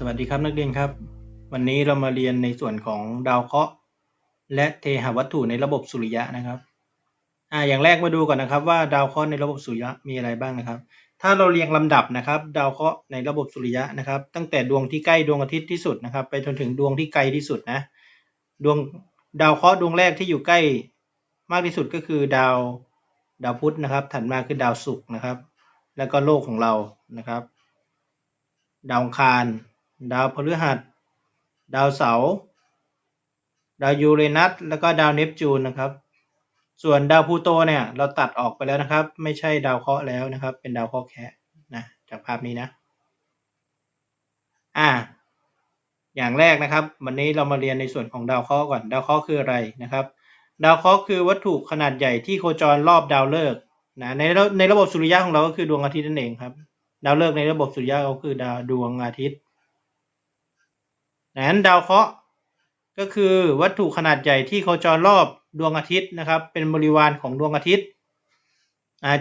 สวัสดีครับนักเรียนครับ วันนี้เรามาเรียนในส่วนของดาวเคราะห์และเทหวัตถุในระบบสุริยะนะครับอ่าอย่างแรกมาดูก่อนนะครับว่าดาวเคราะห์ในระบบสุริยะมีอะไรบ้างนะครับ ถ้าเราเรียงลำดับนะครับ ดาวเคราะห์ในระบบสุริยะนะครับ ตั้งแต่ดวงที่ใกล้ดวงอาทิตย์ที่สุดนะครับ ไปจนถึงดวงที่ไกลที่สุดนะดวงดาวเคราะห์ดวงแรกที่อยู่ใกล้มากที่สุดก็คือดาวดาวพุธนะครับ ถัดมาคือดาวศุกร์นะครับ แล้วก็โลกของเรานะครับ ดาวอังคาร ดาวพฤหัส ดาวเสาร์ดาวยูเรนัสแล้วก็ดาวเนปจูนนะครับ ส่วนดาวพูโตเนี่ยเราตัดออกไปแล้วนะครับ ไม่ใช่ดาวเคราะห์แล้วนะครับ เป็นดาวเคราะห์แคะนะจากภาพนี้นะอ่าอย่างแรกนะครับ วันนี้เรามาเรียนในส่วนของดาวเคราะห์ก่อน ดาวเคราะห์คืออะไรนะครับ ดาวเคราะห์คือวัตถุขนาดใหญ่ที่โคจรรอบดาวฤกษ์นะในในระบบสุริยะของเราก็คือดวงอาทิตย์นั่นเองครับ ดาวฤกษ์ในระบบสุริยะก็คือดาวดวงอาทิตย์ นั้นดาวเคราะห์ก็คือวัตถุขนาดใหญ่ที่โคจรรอบดวงอาทิตย์นะครับ เป็นบริวารของดวงอาทิตย์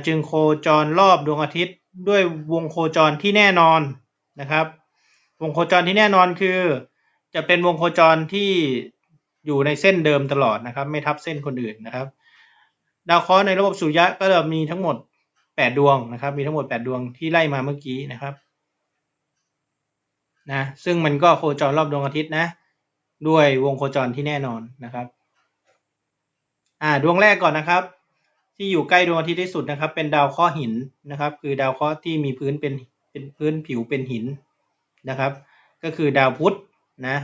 จึงโคจรรอบดวงอาทิตย์ ด้วยวงโคจรที่แน่นอนนะครับ วงโคจรที่แน่นอนคือ จะเป็นวงโคจรที่อยู่ในเส้นเดิมตลอดนะครับ ไม่ทับเส้นคนอื่นนะครับ ดาวเคราะห์ในระบบสุริยะก็จะมีทั้งหมดแปดดวงนะครับ มีทั้งหมดแปดดวงที่ไล่มาเมื่อกี้นะครับ นะซึ่งมันก็โคจรรอบดวงอาทิตย์นะ ด้วยวงโคจรที่แน่นอนนะครับอ่าดวงแรกก่อนนะครับ ที่อยู่ใกล้ดวงอาทิตย์ที่สุดนะครับ เป็นดาวเคราะห์หินนะครับ คือดาวเคราะห์ที่มีพื้นเป็นเป็นพื้นผิวเป็นหินนะครับ ก็คือดาวพุธนะ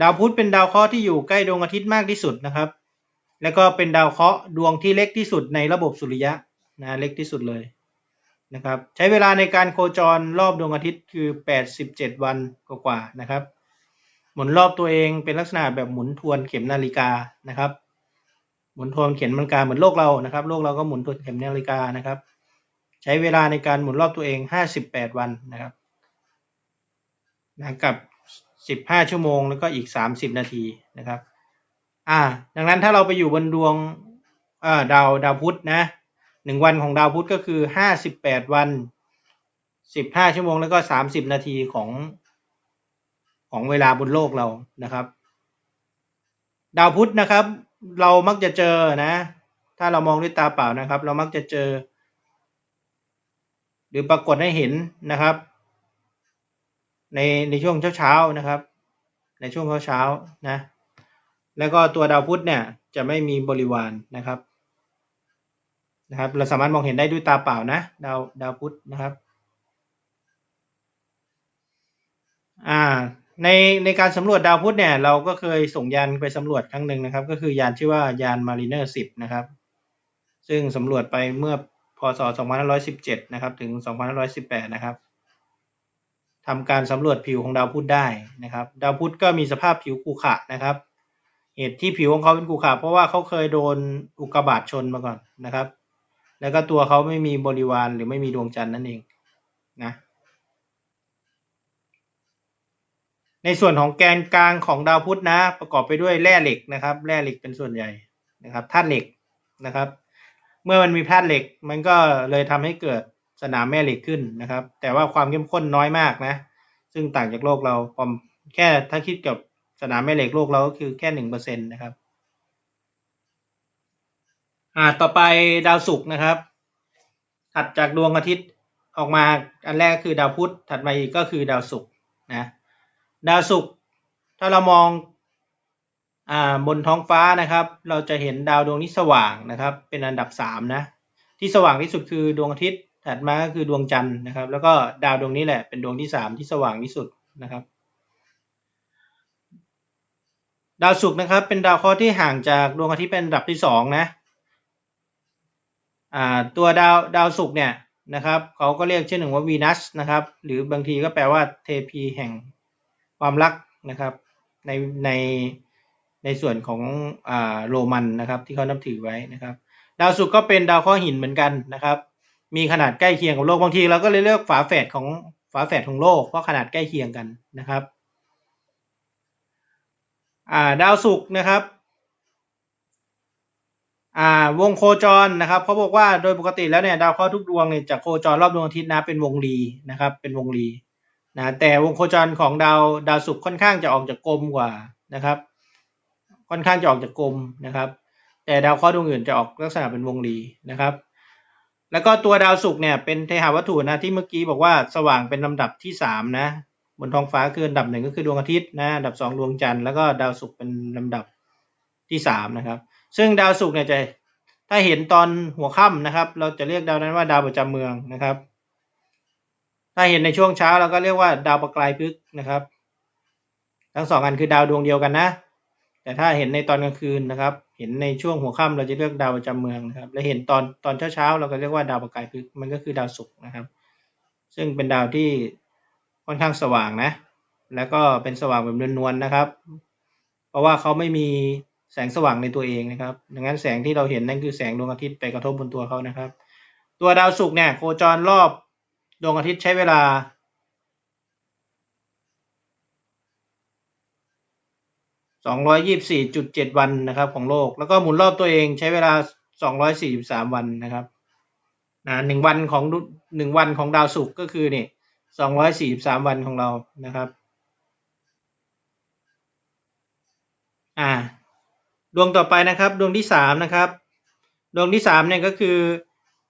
ดาวพุธเป็นดาวเคราะห์ที่อยู่ใกล้ดวงอาทิตย์มากที่สุดนะครับ แล้วก็เป็นดาวเคราะห์ดวงที่เล็กที่สุดในระบบสุริยะนะเล็กที่สุดเลย นะครับใช้เวลาในการโคจรรอบดวงอาทิตย์คือ 87 วันกว่าๆนะครับ หมุนรอบตัวเองเป็นลักษณะแบบหมุนทวนเข็มนาฬิกานะครับ หมุนทวนเข็มนาฬิกาเหมือนโลกเรานะครับ โลกเราก็หมุนทวนเข็มนาฬิกานะครับ ใช้เวลาในการหมุนรอบตัวเอง 58 วันนะครับนะกับ 15 ชั่วโมงแล้วก็อีก 30 นาทีนะครับ อ่า ดังนั้นถ้าเราไปอยู่บนดวงอ่าดาวดาวพุธนะ หนึ่งวันของดาวพุธก็คือห้าสิบแปดวันสิบห้าชั่วโมงแล้วก็สามสิบนาทีของของเวลาบนโลกเรานะครับ ดาวพุธนะครับ เรามักจะเจอนะ ถ้าเรามองด้วยตาเปล่านะครับ เรามักจะเจอ หรือปรากฏให้เห็นนะครับ ในในช่วงเช้าเช้านะครับ ในช่วงเช้าเช้านะแล้วก็ตัวดาวพุธเนี่ยจะไม่มีบริวารนะครับ นะครับ เราสามารถมองเห็นได้ด้วยตาเปล่านะดาวดาวพุธนะครับอ่าในในการสำรวจดาวพุธเนี่ยเราก็เคยส่งยานไปสำรวจครั้งหนึ่งนะครับ ก็คือยานชื่อว่ายานมารีเนอร์สิบนะครับ ซึ่งสำรวจไปเมื่อพศ 2517 นะครับ ถึง 2518 นะครับทำการสำรวจผิวของดาวพุธได้นะครับ ดาวพุธก็มีสภาพผิวขรุขระนะครับ เหตุที่ผิวของเขาเป็นขรุขระเพราะว่าเขาเคยโดนอุกกาบาตชนมาก่อนนะครับ แล้วก็ตัวเขาไม่มีบริวารหรือไม่มีดวงจันทร์นั่นเองนะในส่วนของแกนกลางของดาวพุธนะ ประกอบไปด้วยแร่เหล็กนะครับ แร่เหล็กเป็นส่วนใหญ่นะครับธาตุเหล็กนะครับ เมื่อมันมีธาตุเหล็ก มันก็เลยทำให้เกิดสนามแม่เหล็กขึ้นนะครับ แต่ว่าความเข้มข้นน้อยมากนะ ซึ่งต่างจากโลกเราความแค่ถ้าคิดกับสนามแม่เหล็กโลกเราก็คือแค่หนึ่งเปอร์เซ็นต์นะครับ อ่าต่อไปดาวศุกร์นะครับ ถัดจากดวงอาทิตย์ออกมาอันแรกคือดาวพุธถัดมาอีกก็คือดาวศุกร์นะดาวศุกร์ถ้าเรามองอ่าบนท้องฟ้านะครับ เราจะเห็นดาวดวงนี้สว่างนะครับ เป็นอันดับสามนะที่สว่างที่สุดคือดวงอาทิตย์ถัดมาก็คือดวงจันทร์นะครับ แล้วก็ดาวดวงนี้แหละเป็นดวงที่สามที่สว่างที่สุดนะครับ ดาวศุกร์นะครับ เป็นดาวเคราะห์ที่ห่างจากดวงอาทิตย์เป็นอันดับที่สองนะ ตัวดาวดาวศุกร์เนี่ยนะครับเขาก็เรียกชื่อหนึ่งว่าวีนัสนะครับ หรือบางทีก็แปลว่าเทพีแห่งความรักนะครับ ในในในส่วนของอ่าโรมันนะครับ ที่เขานับถือไว้นะครับ ดาวศุกร์ก็เป็นดาวเคราะห์หินเหมือนกันนะครับ มีขนาดใกล้เคียงกับโลกบางทีเราก็เลยเลือกฝาแฝดของฝาแฝดของโลกเพราะขนาดใกล้เคียงกันนะครับ อ่าดาวศุกร์นะครับ อ่าวงโคจรนะครับเขาบอกว่าโดยปกติแล้วเนี่ยดาวเคราะห์ทุกดวงเนี่ยจะโคจรรอบดวงอาทิตย์นะเป็นวงรีนะครับ เป็นวงรีนะแต่วงโคจรของดาวดาวศุกร์ค่อนข้างจะออกจากกลมกว่านะครับ ค่อนข้างจะออกจากกลมนะครับ แต่ดาวเคราะห์ดวงอื่นจะออกลักษณะเป็นวงรีนะครับ แล้วก็ตัวดาวศุกร์เนี่ยเป็นเทหาวัตถุนะที่เมื่อกี้บอกว่าสว่างเป็นลำดับที่สามนะบนท้องฟ้าคืออันดับหนึ่งก็คือดวงอาทิตย์นะอันดับสองดวงจันทร์แล้วก็ดาวศุกร์เป็นลำดับที่สามนะครับ ซึ่งดาวศุกร์เนี่ยจะถ้าเห็นตอนหัวค่ำนะครับ เราจะเรียกดาวนั้นว่าดาวประจำเมืองนะครับ ถ้าเห็นในช่วงเช้าเราก็เรียกว่าดาวประกายพฤกษ์นะครับ ทั้งสองอันคือดาวดวงเดียวกันนะ แต่ถ้าเห็นในตอนกลางคืนนะครับ เห็นในช่วงหัวค่ำเราจะเรียกดาวประจำเมืองนะครับ และเห็นตอนตอนเช้าเช้าเราก็เรียกว่าดาวประกายพฤกษ์มันก็คือดาวศุกร์นะครับ ซึ่งเป็นดาวที่ค่อนข้างสว่างนะ แล้วก็เป็นสว่างแบบนวลๆนะครับ เพราะว่าเขาไม่มี แสงสว่างในตัวเองนะครับ ดังนั้นแสงที่เราเห็นนั่นคือแสงดวงอาทิตย์ไปกระทบบนตัวเขานะครับ ตัวดาวศุกร์เนี่ยโคจรรอบดวงอาทิตย์ใช้เวลา 224.7 วันนะครับของโลก แล้วก็หมุนรอบตัวเองใช้เวลา 243 วันนะครับนะหนึ่งวันของหนึ่งวันของดาวศุกร์ก็คือนี่ 243 วันของเรานะครับ อ่า ดวงต่อไปนะครับ ดวงที่สามนะครับ ดวงที่สามเนี่ยก็คือ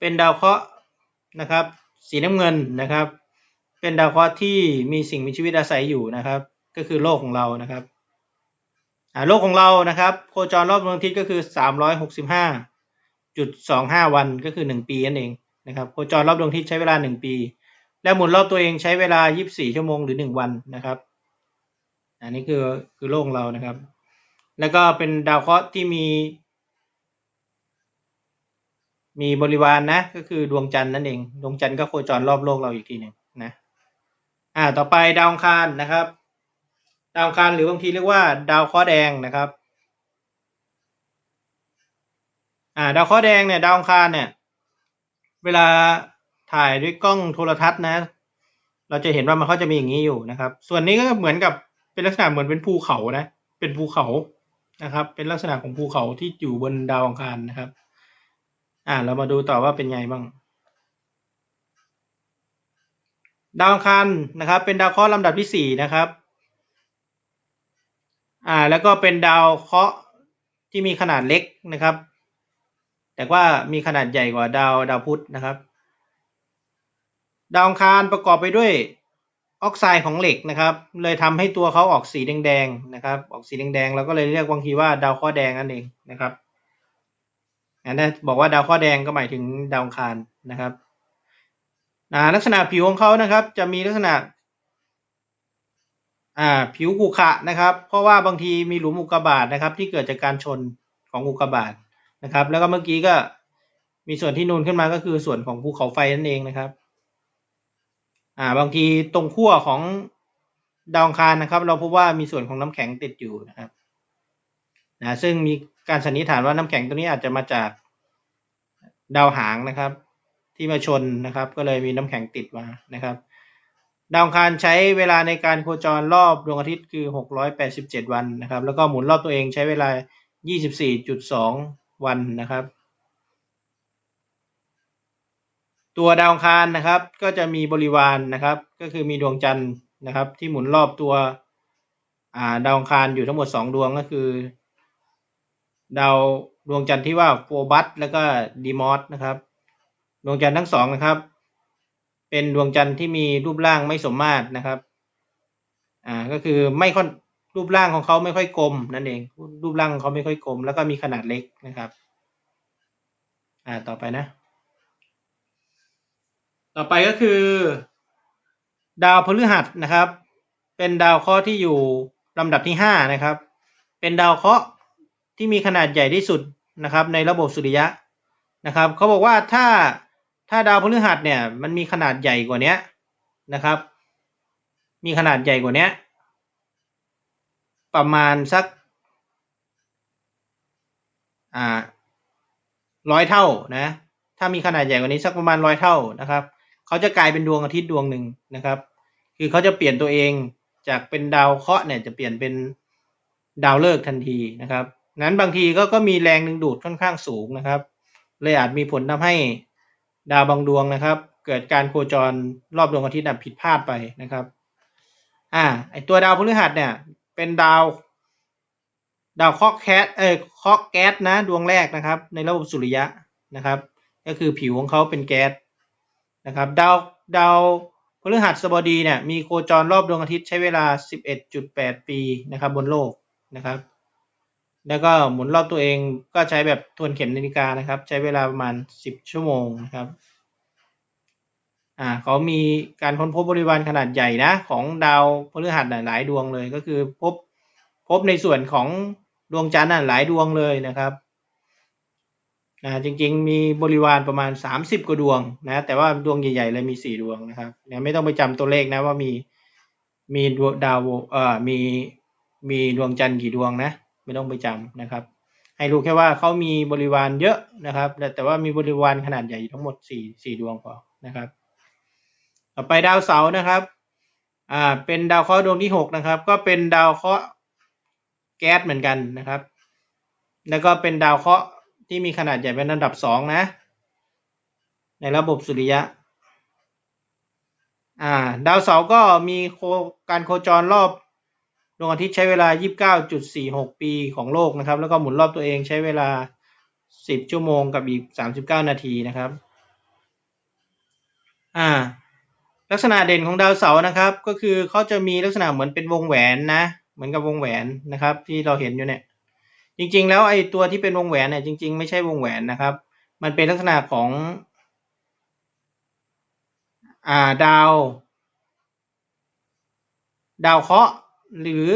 เป็นดาวเคราะห์นะครับ สีน้ำเงินนะครับ เป็นดาวเคราะห์ที่มีสิ่งมีชีวิตอาศัยอยู่นะครับ ก็คือโลกของเรานะครับโลกของเรานะครับ โคจรรอบดวงอาทิตย์ก็คือสามร้อยหกสิบห้าจุดสองห้าวันก็คือหนึ่งปีนั่นเองนะครับโคจรรอบดวงอาทิตย์ใช้เวลาหนึ่งปี และหมุนรอบตัวเองใช้เวลายี่สิบสี่ชั่วโมงหรือหนึ่งวันนะครับ อันนี้คือคือโลกของเรานะครับ แล้วก็เป็นดาวเคราะห์ที่มี มีบริวารนนะก็คือดวงจันทร์นั่นเองดวงจันทร์ก็โคจรรอบโลกเราอีกทีหนึ่งนะอ่าต่อไปดาวอังคารนะครับ ดาวอังคารหรือบางทีเรียกว่า ดาวเคราะห์แดงนะครับอ่าดาวเคราะห์แดงเนี่ยดาวอังคารเนี่ยเวลาถ่ายด้วยกล้องโทรทัศน์นะ เราจะเห็นว่ามันเขาจะมีอย่างนี้อยู่นะครับ ส่วนนี้ก็เหมือนกับเป็นลักษณะเหมือนเป็นภูเขานะ เป็นภูเขา นะครับ เป็นลักษณะของภูเขาที่อยู่บนดาวอังคารนะครับ อ่าเรามาดูต่อว่าเป็นไงบ้าง ดาวอังคารนะครับ เป็นดาวเคราะห์ลำดับที่สี่นะครับอ่าแล้วก็เป็นดาวเคราะห์ที่มีขนาดเล็กนะครับ แต่ว่ามีขนาดใหญ่กว่าดาวดาวพุธนะครับ ดาวอังคารประกอบไปด้วย ออกไซด์ของเหล็กนะครับ เลยทำให้ตัวเขาออกสีแดงๆนะครับ ออกสีแดงๆเราก็เลยเรียกบางทีว่าดาวเคราะห์แดงนั่นเองนะครับอันนั้บอกว่าดาวเคราะห์แดงก็หมายถึงดาวคารนะครับลักษณะผิวของเขานะครับ จะมีลักษณะผิวขุขะนะครับ เพราะว่าบางทีมีหลุมอุกกาบาตนะครับ ที่เกิดจากการชนของอุกกาบาตนะครับ แล้วก็เมื่อกี้ก็มีส่วนที่นูนขึ้นมาก็คือส่วนของภูเขาไฟนั่นเองนะครับ อ่า บางทีตรงขั้วของดาวคารนะครับ เราพบว่ามีส่วนของน้ำแข็งติดอยู่นะครับนะซึ่งมีการสันนิษฐานว่าน้ำแข็งตัวนี้อาจจะมาจากดาวหางนะครับ ที่มาชนนะครับ ก็เลยมีน้ำแข็งติดมานะครับดาวคารใช้เวลาในการโคจรรอบดวงอาทิตย์คือ 687 วันนะครับ แล้วก็หมุนรอบตัวเองใช้เวลา 24.2 วันนะครับ ตัวดาวคารนะครับ ก็จะมีบริวารนะครับ ก็คือมีดวงจันทร์นะครับ ที่หมุนรอบตัวาดาวคารอยู่ทั้งหมดสองดวงก็คือ ดาวดวงจันทร์ที่ว่าโฟบัสแล้วก็ดีมอสนะครับ ดวงจันทร์ทั้งสองนะครับ เป็นดวงจันทร์ที่มีรูปร่างไม่สมมาตรนะครับอ่าก็คือไม่ค่อนรูปร่างของเขาไม่ค่อยกลมนั่นเอง รูปร่างของเขาไม่ค่อยกลม แล้วก็มีขนาดเล็กนะครับ อ่าต่อไปนะ ต่อไปก็คือ ดาวพฤหัสนะครับ เป็นดาวเคราะห์ที่อยู่ลำดับที่ห้านะครับ เป็นดาวเคราะห์ที่มีขนาดใหญ่ที่สุดนะครับ ในระบบสุริยะนะครับเขาบอกว่าถ้าถ้าดาวพฤหัสเนี่ยมันมีขนาดใหญ่กว่านี้นะครับ มีขนาดใหญ่กว่านี้ประมาณสักอ่าร้อยเท่านะ ถ้ามีขนาดใหญ่กว่านี้สักประมาณร้อยเท่านะครับ เขาจะกลายเป็นดวงอาทิตย์ดวงหนึ่งนะครับ คือเขาจะเปลี่ยนตัวเองจากเป็นดาวเคราะห์เนี่ยจะเปลี่ยนเป็นดาวฤกษ์ทันทีนะครับ นั้นบางทีก็ก็มีแรงดึงดูดค่อนข้างสูงนะครับ เลยอาจมีผลทำให้ดาวบางดวงนะครับ เกิดการโคจรรอบดวงอาทิตย์ผิดพลาดไปนะครับ อ่า ไอตัวดาวพฤหัสเนี่ย เป็นดาวดาวเคราะห์แคสเอ้ยเคราะห์แก๊สนะดวงแรกนะครับ ในระบบสุริยะนะครับ ก็คือผิวของเขาเป็นแก๊ส นะครับดาวดาวพฤหัสบดีเนี่ยมีโคจรรอบดวงอาทิตย์ใช้เวลา 11.8 ปีนะครับบนโลกนะครับแล้วก็หมุนรอบตัวเองก็ใช้แบบทวนเข็มนาฬิกานะครับ ใช้เวลาประมาณ 10 ชั่วโมงนะครับอ่าเขามีการค้นพบบริวารขนาดใหญ่นะของดาวพฤหัสหลายดวงเลยก็คือพบพบในส่วนของดวงจันทร์หลายดวงเลยนะครับ นะจริงๆ มีบริวารประมาณ 30 กว่าดวงนะแต่ว่าดวงใหญ่ๆเลยมี 4 ดวงนะครับเนี่ยไม่ต้องไปจำตัวเลขนะว่ามีมีดวงดาวเอ่อมีมีดวงจันทร์กี่ดวงนะ ไม่ต้องไปจำนะครับ ให้รู้แค่ว่าเขามีบริวารเยอะนะครับ แต่ว่ามีบริวารขนาดใหญ่ทั้งหมด 4 4 ดวงพอนะครับต่อไปดาวเสาร์นะครับอ่าเป็นดาวเคราะห์ดวงที่หกนะครับ ก็เป็นดาวเคราะห์แก๊สเหมือนกันนะครับ แล้วก็เป็นดาวเคราะห์ ที่มีขนาดใหญ่เป็นอันดับสองนะ ในระบบสุริยะ อ่า ดาวเสาร์ก็มีโคการโคจรรอบดวงอาทิตย์ใช้เวลา 29.46 ปีของโลกนะครับ แล้วก็หมุนรอบตัวเองใช้เวลา 10 ชั่วโมงกับอีก 39 นาทีนะครับ อ่า ลักษณะเด่นของดาวเสาร์นะครับ ก็คือเขาจะมีลักษณะเหมือนเป็นวงแหวนนะ เหมือนกับวงแหวนนะครับ ที่เราเห็นอยู่เนี่ย จริงๆ แล้วไอ้ตัวที่เป็นวงแหวนเนี่ยจริง ๆ ไม่ใช่วงแหวนนะครับ มันเป็นลักษณะของอ่าดาว ดาวเคราะห์หรือ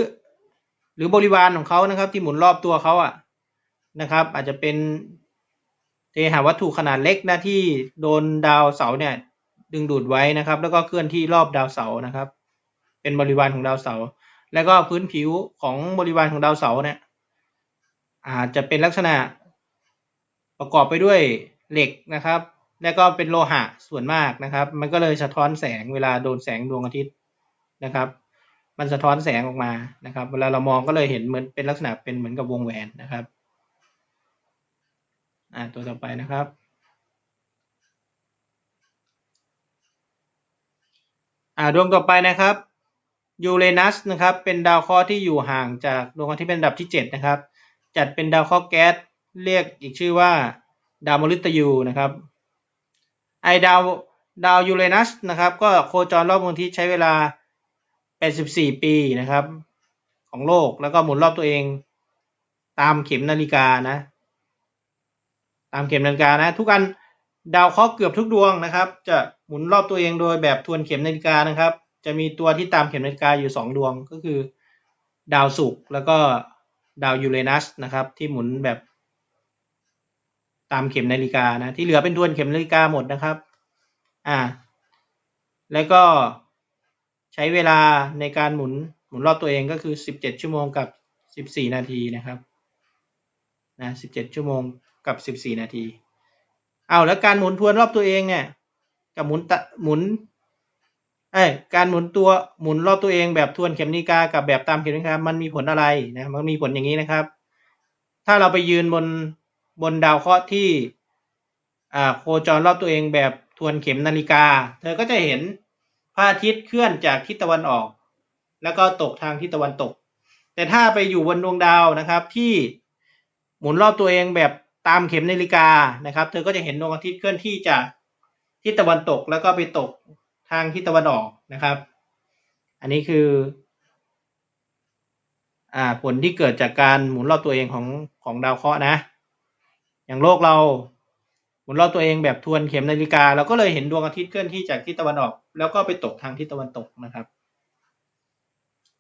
หรือบริวารของเขานะครับ ที่หมุนรอบตัวเขาอะนะครับ อาจจะเป็นเทหาวัตถุขนาดเล็กนะที่โดนดาวเสาร์เนี่ยดึงดูดไว้นะครับ แล้วก็เคลื่อนที่รอบดาวเสาร์นะครับ เป็นบริวารของดาวเสาร์แล้วก็พื้นผิวของบริวารของดาวเสาร์เนี่ย อาจจะเป็นลักษณะประกอบไปด้วยเหล็กนะครับ แล้วก็เป็นโลหะส่วนมากนะครับ มันก็เลยสะท้อนแสงเวลาโดนแสงดวงอาทิตย์นะครับ มันสะท้อนแสงออกมานะครับ เวลาเรามองก็เลยเห็นเหมือนเป็นลักษณะเป็นเหมือนกับวงแหวนนะครับอ่าตัวต่อไปนะครับ่าดวงต่อไปนะครับยูเรนัสนะครับเป็นดาวเคราะห์ที่อยู่ห่างจากดวงอาทิตย์เป็นอันดับที่เจ็ดนะครับ จัดเป็นดาวเคราะห์แก๊สเรียกอีกชื่อว่าดาวมฤตยูนะครับไอดาวดาวยูเรนัสนะครับก็โคจรรอบดวงอาทิตย์ใช้เวลา 84 ปีนะครับ ของโลกแล้วก็หมุนรอบตัวเอง ตามเข็มนาฬิกานะ ตามเข็มนาฬิกานะ ทุกอันดาวเคราะห์เกือบทุกดวงนะครับ จะหมุนรอบตัวเองโดยแบบทวนเข็มนาฬิกานะครับ จะมีตัวที่ตามเข็มนาฬิกาอยู่สองดวงก็คือ ดาวศุกร์แล้วก็ ดาวยูเรนัสนะครับ ที่หมุนแบบตามเข็มนาฬิกานะ ที่เหลือเป็นทวนเข็มนาฬิกาหมดนะครับ อ่า แล้วก็ใช้เวลาในการหมุนหมุนรอบตัวเองก็คือ 17 ชั่วโมงกับ 14 นาทีนะครับ นะ 17 ชั่วโมงกับ 14 นาที เอาแล้วการหมุนทวนรอบตัวเองเนี่ย กับหมุนตะหมุน เอ้การหมุนตัวหมุนรอบตัวเองแบบทวนเข็มนาฬิกากับแบบตามเข็มนาฬิกามันมีผลอะไรนะมันมีผลอย่างนี้นะครับ ถ้าเราไปยืนบนบนดาวเคราะห์ที่อ่าโคจรรอบตัวเองแบบทวนเข็มนาฬิกา เธอก็จะเห็นพระอาทิตย์เคลื่อนจากทิศตะวันออก แล้วก็ตกทางทิศตะวันตก แต่ถ้าไปอยู่บนดวงดาวนะครับที่หมุนรอบตัวเองแบบตามเข็มนาฬิกานะครับ เธอก็จะเห็นดวงอาทิตย์เคลื่อนที่จากทิศตะวันตกแล้วก็ไปตก ทางทิศตะวันออกนะครับ อันนี้คืออ่าผลที่เกิดจากการหมุนรอบตัวเองของของดาวเคราะห์นะ อย่างโลกเราหมุนรอบตัวเองแบบทวนเข็มนาฬิกาเราก็เลยเห็นดวงอาทิตย์เคลื่อนที่จากทิศตะวันออก แล้วก็ไปตกทางทิศตะวันตกนะครับ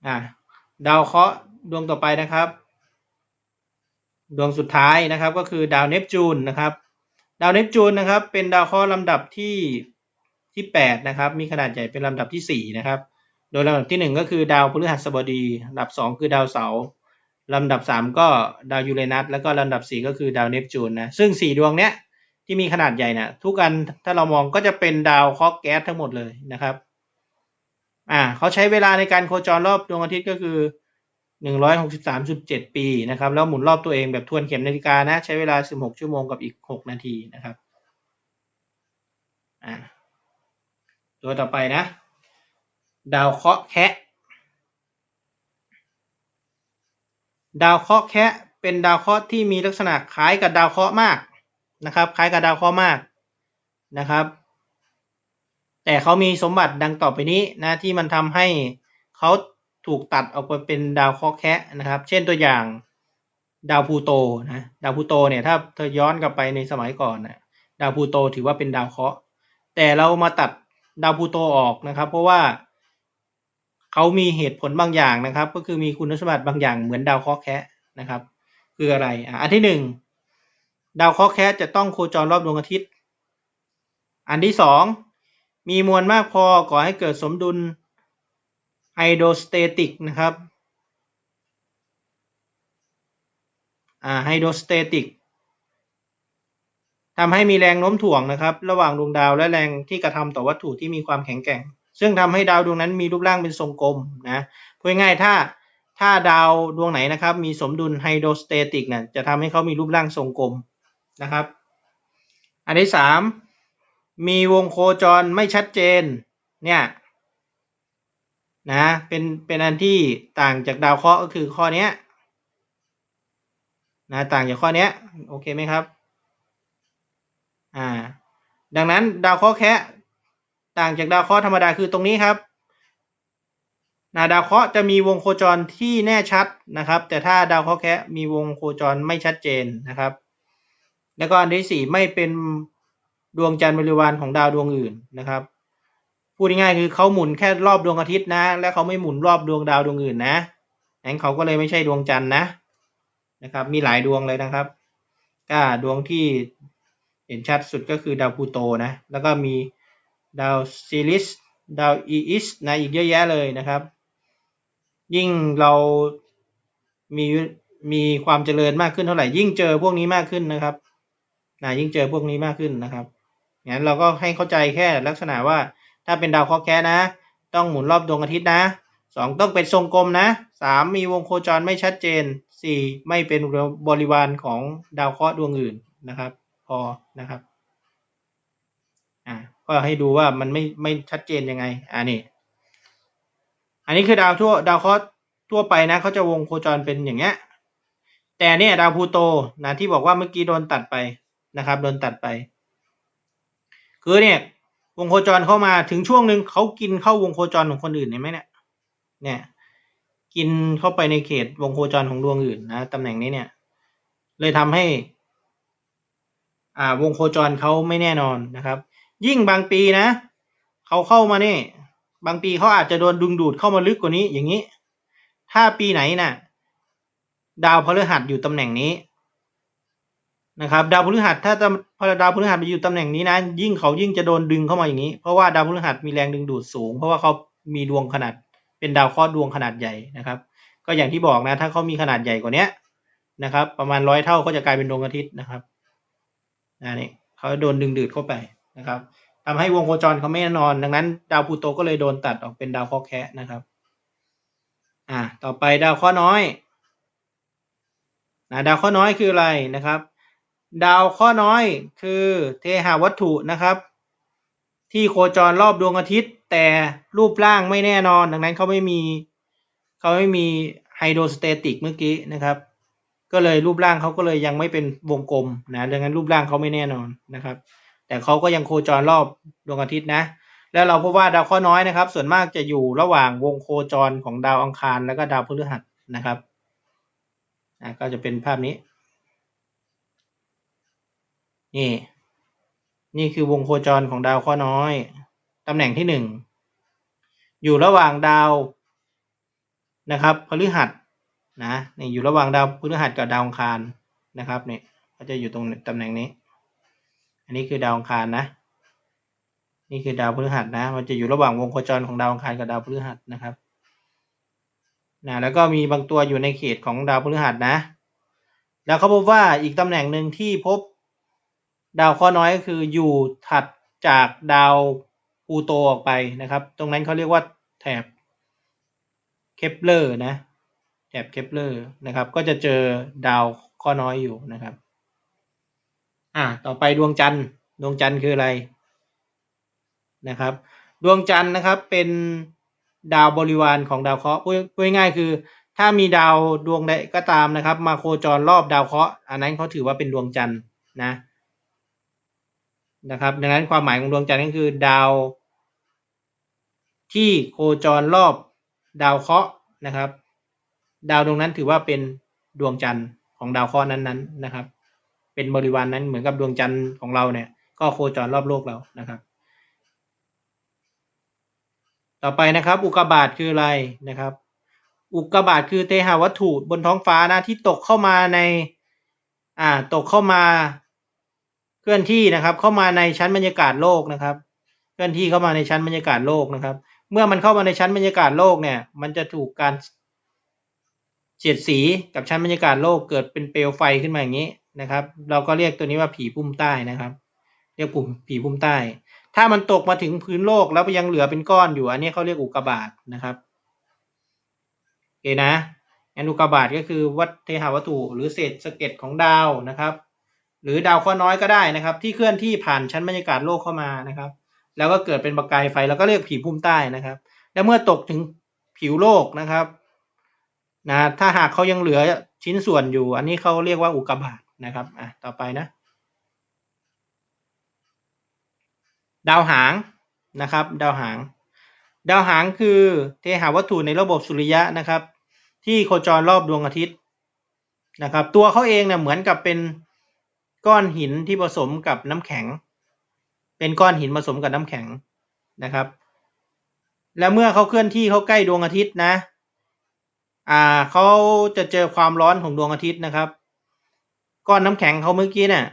อ่าดาวเคราะห์ดวงต่อไปนะครับ ดวงสุดท้ายนะครับก็คือดาวเนปจูนนะครับ ดาวเนปจูนนะครับ เป็นดาวเคราะห์ลำดับที่ ที่แปดนะครับ มีขนาดใหญ่เป็นลำดับที่สี่นะครับ โดยลำดับที่หนึ่งก็คือดาวพฤหัสบดีลำดับสองคือดาวเสาร์ลำดับสามก็ดาวยูเรนัสแล้วก็ลำดับสี่ก็คือดาวเนปจูนนะซึ่งสี่ดวงเนี้ยที่มีขนาดใหญ่นะทุกอันถ้าเรามองก็จะเป็นดาวเคราะห์แก๊สทั้งหมดเลยนะครับอ่าเขาใช้เวลาในการโคจรรอบดวงอาทิตย์ก็คือหนึ่งร้อยหกสิบสามจุดเจ็ดปีนะครับแล้วหมุนรอบตัวเองแบบทวนเข็มนาฬิกานะใช้เวลาสิบหกชั่วโมงกับอีกหกนาทีนะครับอ่า ตัวต่อไปนะ ดาวเคราะห์แคะดาวเคราะห์แคะเป็นดาวเคราะห์ที่มีลักษณะคล้ายกับดาวเคราะห์มากนะครับ คล้ายกับดาวเคราะห์มากนะครับ แต่เขามีสมบัติดังต่อไปนี้นะที่มันทำให้เขาถูกตัดออกไปเป็นดาวเคราะห์แคะนะครับ เช่นตัวอย่างดาวพูโตนะดาวพูโตเนี่ยถ้าเธอย้อนกลับไปในสมัยก่อนนะดาวพูโตถือว่าเป็นดาวเคราะห์แต่เรามาตัด ดาวพูโตออกนะครับ เพราะว่าเขามีเหตุผลบางอย่างนะครับ ก็คือมีคุณสมบัติบางอย่างเหมือนดาวเคราะห์แคะนะครับ คืออะไรอะอันที่หนึ่งดาวเคราะห์แคะจะต้องโคจรรอบดวงอาทิตย์ อันที่สองมีมวลมากพอก่อให้เกิดสมดุลไฮโดสเตติกนะครับอ่าไฮโดสเตติก ทำให้มีแรงโน้มถ่วงนะครับ ระหว่างดวงดาวและแรงที่กระทำต่อวัตถุที่มีความแข็งแกร่ง ซึ่งทำให้ดาวดวงนั้นมีรูปร่างเป็นทรงกลมนะพูดง่ายๆถ้าถ้าดาวดวงไหนนะครับ มีสมดุลไฮโดรสเตติกเนี่ยจะทำให้เขามีรูปร่างทรงกลมนะครับ อันที่สามมีวงโคจรไม่ชัดเจนเนี่ยนะเป็นเป็นอันที่ต่างจากดาวเคราะห์ก็คือข้อนี้นะต่างจากข้อนี้โอเคไหมครับ อ่า ดังนั้นดาวเคราะห์แคะต่างจากดาวเคราะห์ธรรมดาคือตรงนี้ครับนะดาวเคราะห์จะมีวงโคจรที่แน่ชัดนะครับ แต่ถ้าดาวเคราะห์แคะมีวงโคจรไม่ชัดเจนนะครับ แล้วก็อันที่สี่ไม่เป็นดวงจันทร์บริวารของดาวดวงอื่นนะครับพูดง่ายๆคือเขาหมุนแค่รอบดวงอาทิตย์นะ และเขาไม่หมุนรอบดวงดาวดวงอื่นนะงั้นเขาก็เลยไม่ใช่ดวงจันทร์นะนะครับ มีหลายดวงเลยนะครับก็ดวงที่ เห็นชัดสุดก็คือดาวพูโตนะ แล้วก็มีดาวซีริสดาวอีอิสนะอีกเยอะแยะเลยนะครับ ยิ่งเรามีมีความเจริญมากขึ้นเท่าไหร่ ยิ่งเจอพวกนี้มากขึ้นนะครับนะยิ่งเจอพวกนี้มากขึ้นนะครับงั้นเราก็ให้เข้าใจแค่ลักษณะว่าถ้าเป็นดาวเคราะห์แคะนะ ต้องหมุนรอบดวงอาทิตย์นะสองต้องเป็นทรงกลมนะสามมีวงโคจรไม่ชัดเจนสี่ไม่เป็นบริวารของดาวเคราะห์ดวงอื่นนะครับ อนะครับอ่าก็ให้ดูว่ามันไม่ไม่ชัดเจนยังไงอ่านี่อันนี้คือดาวทั่วดาวเคราะห์ทั่วไปนะเขาจะวงโคจรเป็นอย่างเงี้ยแต่เนี่ยดาวพูโตนะที่บอกว่าเมื่อกี้โดนตัดไปนะครับโดนตัดไป คือเนี่ยวงโคจรเข้ามาถึงช่วงหนึ่งเขากินเข้าวงโคจรของคนอื่นเห็นไหมเนี่ยเนี่ยกินเข้าไปในเขตวงโคจรของดวงอื่นนะตำแหน่งนี้เนี่ย เลยทำให้ วงโคจรเขาไม่แน่นอนนะครับ ยิ่งบางปีนะเขาเข้ามาเนี่ยบางปีเขาอาจจะโดนดึงดูดเข้ามาลึกกว่านี้อย่างนี้ ถ้าปีไหนน่ะ ดาวพฤหัสอยู่ตำแหน่งนี้นะครับดาวพฤหัสถ้าพอดาวพฤหัสไปอยู่ตำแหน่งนี้นะยิ่งเขายิ่งจะโดนดึงเข้ามาอย่างนี้ เพราะว่าดาวพฤหัสมีแรงดึงดูดสูง เพราะว่าเขามีดวงขนาด เป็นดาวเคราะห์ดวงขนาดใหญ่นะครับ ก็อย่างที่บอกนะ ถ้าเขามีขนาดใหญ่กว่านี้นะครับ ประมาณร้อยเท่าก็จะกลายเป็นดวงอาทิตย์นะครับ นะนี่เขาโดนดึงดูดเข้าไปนะครับทำให้วงโคจรเขาไม่แน่นอน ดังนั้น ดาวพูโตก็เลยโดนตัดออกเป็นดาวเคราะห์แคะนะครับอ่าต่อไปดาวเคราะห์น้อยนะดาวเคราะห์น้อยคืออะไรนะครับ ดาวเคราะห์น้อยคือเทหาวัตถุนะครับ ที่โคจรรอบดวงอาทิตย์ แต่รูปร่างไม่แน่นอน ดังนั้นเขาไม่มีเขาไม่มีไฮโดรสเตติกเมื่อกี้นะครับ ก็เลยรูปร่างเขาก็เลยยังไม่เป็นวงกลมนะดังนั้นรูปร่างเขาไม่แน่นอนนะครับ แต่เขาก็ยังโคจรรอบดวงอาทิตย์นะ แล้วเราพบว่าดาวเคราะห์น้อยนะครับ ส่วนมากจะอยู่ระหว่างวงโคจรของดาวอังคารแล้วก็ดาวพฤหัสนะครับก็จะเป็นภาพนี้ นี่ นี่คือวงโคจรของดาวเคราะห์น้อย ตำแหน่งที่หนึ่งอยู่ระหว่างดาวนะครับพฤหัส นะนี่อยู่ระหว่างดาวพฤหัสกับดาวอังคารนะครับเนี่ยก็จะอยู่ตรงตำแหน่งนี้ อันนี้คือดาวอังคารนะ นี่คือดาวพฤหัสนะ มันจะอยู่ระหว่างวงโคจรของดาวอังคารกับดาวพฤหัสนะครับนะแล้วก็มีบางตัวอยู่ในเขตของดาวพฤหัสนะ แล้วเขาพบว่าอีกตำแหน่งหนึ่งที่พบดาวเคราะห์น้อยก็คืออยู่ถัดจากดาวพูโตออกไปนะครับ ตรงนั้นเขาเรียกว่าแถบเคปเลอร์นะ แถบเคปเลอร์นะครับ ก็จะเจอดาวเคราะห์น้อยอยู่นะครับ อ่า ต่อไปดวงจันทร์ ดวงจันทร์คืออะไรนะครับ ดวงจันทร์นะครับเป็นดาวบริวารของดาวเคราะห์พูดง่ายๆคือ ถ้ามีดาวดวงใดก็ตามนะครับ มาโคจรรอบดาวเคราะห์อันนั้นเขาถือว่าเป็นดวงจันทร์นะนะครับ ดังนั้นความหมายของดวงจันทร์ก็คือดาวที่โคจรรอบดาวเคราะห์นะครับ ดาวดวงนั้นถือว่าเป็นดวงจันทร์ของดาวเคราะห์นั้นๆนะครับ เป็นบริวารนนั้นเหมือนกับดวงจันทร์ของเราเนี่ย ก็โคจรรอบโลกเรานะครับ ต่อไปนะครับ อุกกาบาตคืออะไรนะครับ อุกกาบาตคือเทหาวัตถุบนท้องฟ้านะที่ตกเข้ามาในอ่าตกเข้ามาเคลื่อนที่นะครับ เข้ามาในชั้นบรรยากาศโลกนะครับ เคลื่อนที่เข้ามาในชั้นบรรยากาศโลกนะครับ เมื่อมันเข้ามาในชั้นบรรยากาศโลกเนี่ย มันจะถูกการ เฉียดสีกับชั้นบรรยากาศโลกเกิดเป็นเปลวไฟขึ้นมาอย่างนี้นะครับ เราก็เรียกตัวนี้ว่าผีพุ่มใต้นะครับ เรียกปุ่มผีพุ่มใต้ ถ้ามันตกมาถึงพื้นโลกแล้วยังเหลือเป็นก้อนอยู่อันนี้เขาเรียกอุกกาบาตนะครับโอเคนะงั้นอุกกาบาตก็คือวัฏเทหวัตถุ หรือเศษสะเก็ดของดาวนะครับ หรือดาวเคราะห์น้อยก็ได้นะครับ ที่เคลื่อนที่ผ่านชั้นบรรยากาศโลกเข้ามานะครับ แล้วก็เกิดเป็นประกายไฟแล้วก็เรียกผีพุ่มใต้นะครับ แล้วเมื่อตกถึงผิวโลกนะครับ นะถ้าหากเขายังเหลือชิ้นส่วนอยู่ อันนี้เขาเรียกว่าอุกกาบาตนะครับอะต่อไปนะ ดาวหางนะครับ ดาวหาง ดาวหางคือเทหาวัตถุในระบบสุริยะนะครับ ที่โคจรรอบดวงอาทิตย์นะครับ ตัวเขาเองเนี่ยเหมือนกับเป็นก้อนหินที่ผสมกับน้ำแข็ง เป็นก้อนหินผสมกับน้ำแข็งนะครับ แล้วเมื่อเขาเคลื่อนที่เขาใกล้ดวงอาทิตย์นะ อ่าเขาจะเจอความร้อนของดวงอาทิตย์นะครับ ก้อนน้ำแข็งเขาเมื่อกี้เนี่ย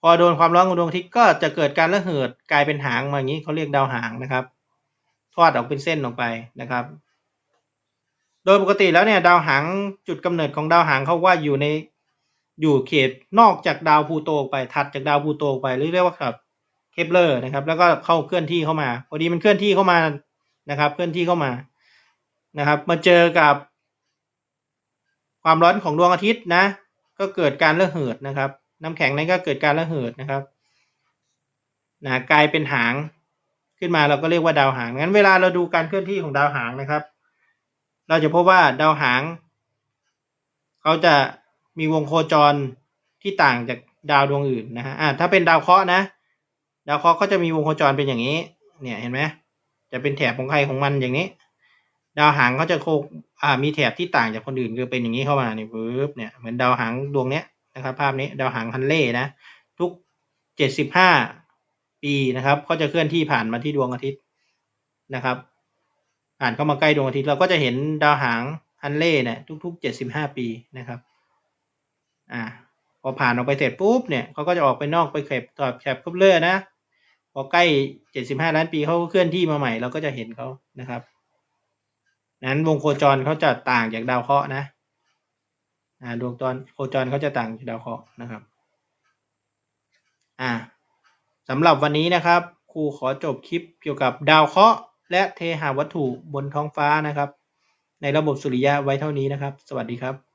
พอโดนความร้อนของดวงอาทิตย์ก็จะเกิดการระเหิดกลายเป็นหางมาอย่างนี้เขาเรียกดาวหางนะครับ ทอดออกเป็นเส้นออกไปนะครับ โดยปกติแล้วเนี่ยดาวหางจุดกำเนิดของดาวหางเขาว่าอยู่ในอยู่เขตนอกจากดาวพูโตไปถัดจากดาวพูโตไปหรือเรียกว่าครับเคปเลอร์นะครับ แล้วก็เข้าเคลื่อนที่เข้ามา พอดีมันเคลื่อนที่เข้ามานะครับ เคลื่อนที่เข้ามา นะครับ มาเจอกับ ความร้อนของดวงอาทิตย์นะ ก็เกิดการระเหิดนะครับ น้ำแข็งนั้นก็เกิดการระเหิดนะครับนะกลายเป็นหางขึ้นมาเราก็เรียกว่าดาวหางงั้นเวลาเราดูการเคลื่อนที่ของดาวหางนะครับ เราจะพบว่าดาวหางเขาจะมีวงโคจรที่ต่างจากดาวดวงอื่นนะฮะอ่าถ้าเป็นดาวเคราะห์นะ ดาวเคราะห์ก็จะมีวงโคจรเป็นอย่างนี้ เนี่ยเห็นไหมจะเป็นแถบของใครของมันอย่างนี้ ดาวหางเขาจะโคอ่ามีแถบที่ต่างจากคนอื่นคือเป็นอย่างนี้เข้ามาเนี่ยปึ๊บเนี่ยเหมือนดาวหางดวงเนี้ยนะครับ ภาพนี้ดาวหางฮันเล่นะ ทุกเจ็ดสิบห้าปีนะครับ ก็จะเคลื่อนที่ผ่านมาที่ดวงอาทิตย์นะครับผ่านเข้ามาใกล้ดวงอาทิตย์เราก็จะเห็นดาวหางฮันเล่เนี่ยทุกๆเจ็ดสิบห้าปีนะครับอ่าพอผ่านออกไปเสร็จปุ๊บเนี่ยเขาก็จะออกไปนอกไปแคบต่อแคบคับเลอร์นะพอใกล้เจ็ดสิบห้าล้านปีเขาเคลื่อนที่มาใหม่เราก็จะเห็นเขานะครับ นั้นวงโคจรเขาจะต่างจากดาวเคราะห์นะอ่าดวงตอนโคจรเขาจะต่างจากดาวเคราะห์นะครับอ่าสำหรับวันนี้นะครับครูขอจบคลิปเกี่ยวกับดาวเคราะห์และเทหาวัตถุบนท้องฟ้านะครับ ในระบบสุริยะไว้เท่านี้นะครับ สวัสดีครับ